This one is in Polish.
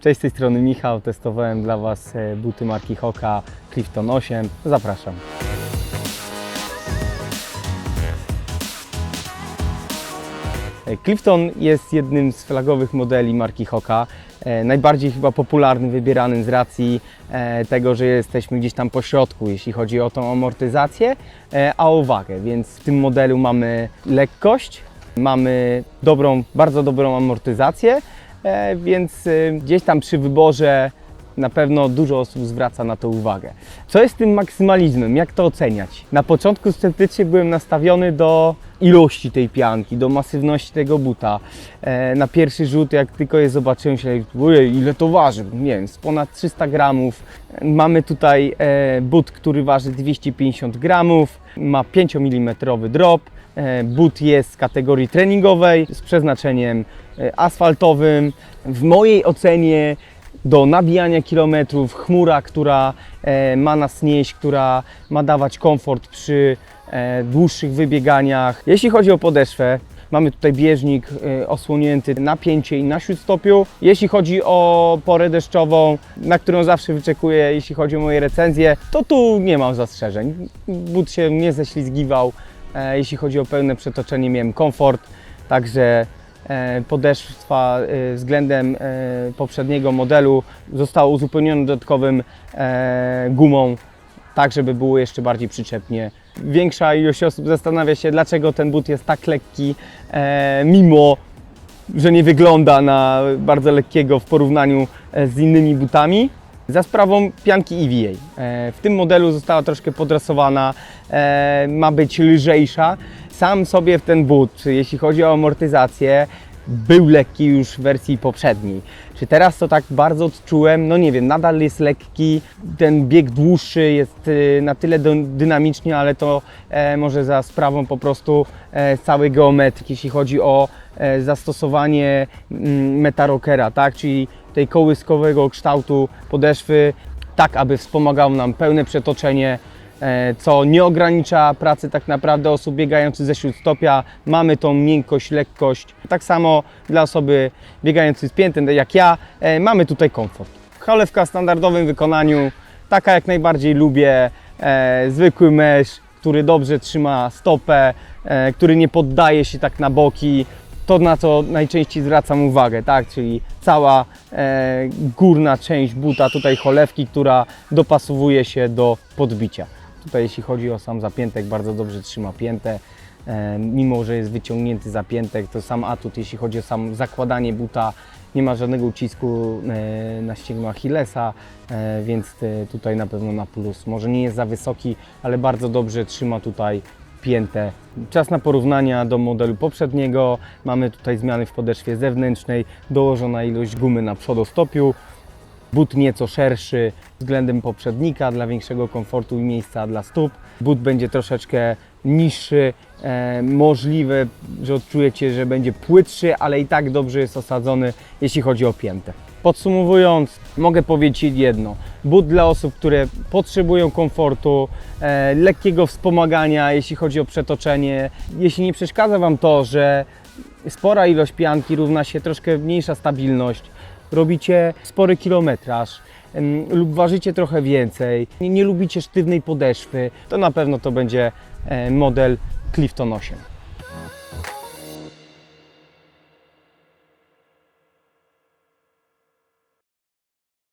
Cześć, z tej strony Michał. Testowałem dla Was e, buty marki Hoka Clifton 8. Zapraszam. E, Clifton jest jednym z flagowych modeli marki Hoka. E, Najbardziej chyba popularnym, wybieranym z racji tego, że jesteśmy gdzieś tam po środku, jeśli chodzi o tą amortyzację, a o wagę. Więc w tym modelu mamy lekkość, mamy dobrą, bardzo dobrą amortyzację, więc e, gdzieś tam przy wyborze na pewno dużo osób zwraca na to uwagę. Co jest tym maksymalizmem? Jak to oceniać? Na początku sceptycznie byłem nastawiony do ilości tej pianki, do masywności tego buta. E, na pierwszy rzut, jak tylko je zobaczyłem, się ojej, ile to waży? Nie wiem, ponad 300 gramów. Mamy tutaj e, but, który waży 250 gramów, ma 5 mm drop. E, But jest z kategorii treningowej z przeznaczeniem e, asfaltowym. W mojej ocenie do nabijania kilometrów, chmura, która e, ma nas nieść, która ma dawać komfort przy dłuższych wybieganiach. Jeśli chodzi o podeszwę, mamy tutaj bieżnik osłonięty na pięcie i na śródstopiu. Jeśli chodzi o porę deszczową, na którą zawsze wyczekuję, jeśli chodzi o moje recenzje, to tu nie mam zastrzeżeń. But się nie ześlizgiwał. E, Jeśli chodzi o pełne przetoczenie, miałem komfort, także e, podeszwa e, względem poprzedniego modelu została uzupełniona dodatkowym gumą, tak żeby było jeszcze bardziej przyczepnie. Większa ilość osób zastanawia się, dlaczego ten but jest tak lekki, mimo że nie wygląda na bardzo lekkiego w porównaniu z innymi butami. Za sprawą pianki EVA. E, W tym modelu została troszkę podrasowana, e, ma być lżejsza. Sam sobie w ten but, jeśli chodzi o amortyzację, był lekki już w wersji poprzedniej. Czy teraz to tak bardzo odczułem? No nie wiem, nadal jest lekki, ten bieg dłuższy jest y, na tyle dy- dynamicznie, ale to e, może za sprawą po prostu e, całej geometrii, jeśli chodzi o e, zastosowanie mm, metarockera, tak? czyli tej kołyskowego kształtu podeszwy, tak aby wspomagało nam pełne przetoczenie, co nie ogranicza pracy tak naprawdę osób biegających ze śródstopia. Mamy tą miękkość, lekkość. Tak samo dla osoby biegającej z piętem, tak jak ja, e, mamy tutaj komfort. Cholewka w standardowym wykonaniu, taka jak najbardziej lubię, e, zwykły mesz, który dobrze trzyma stopę, e, który nie poddaje się tak na boki, to na co najczęściej zwracam uwagę, tak, czyli cała e, górna część buta, tutaj cholewki, która dopasowuje się do podbicia. Tutaj jeśli chodzi o sam zapiętek, bardzo dobrze trzyma piętę, e, mimo że jest wyciągnięty zapiętek, to sam atut, jeśli chodzi o sam zakładanie buta, nie ma żadnego ucisku e, na ścięgno Achillesa, e, więc tutaj na pewno na plus. Może nie jest za wysoki, ale bardzo dobrze trzyma tutaj piętę. Czas na porównania do modelu poprzedniego. Mamy tutaj zmiany w podeszwie zewnętrznej, dołożona ilość gumy na przodostopiu, but nieco szerszy względem poprzednika dla większego komfortu i miejsca dla stóp. But będzie troszeczkę niższy, e, możliwe, że odczujecie, że będzie płytszy, ale i tak dobrze jest osadzony, jeśli chodzi o piętę. Podsumowując, mogę powiedzieć jedno. But dla osób, które potrzebują komfortu, e, lekkiego wspomagania, jeśli chodzi o przetoczenie. Jeśli nie przeszkadza Wam to, że spora ilość pianki równa się troszkę mniejsza stabilność, robicie spory kilometraż lub ważycie trochę więcej, nie, nie lubicie sztywnej podeszwy, to na pewno to będzie e, model Clifton 8.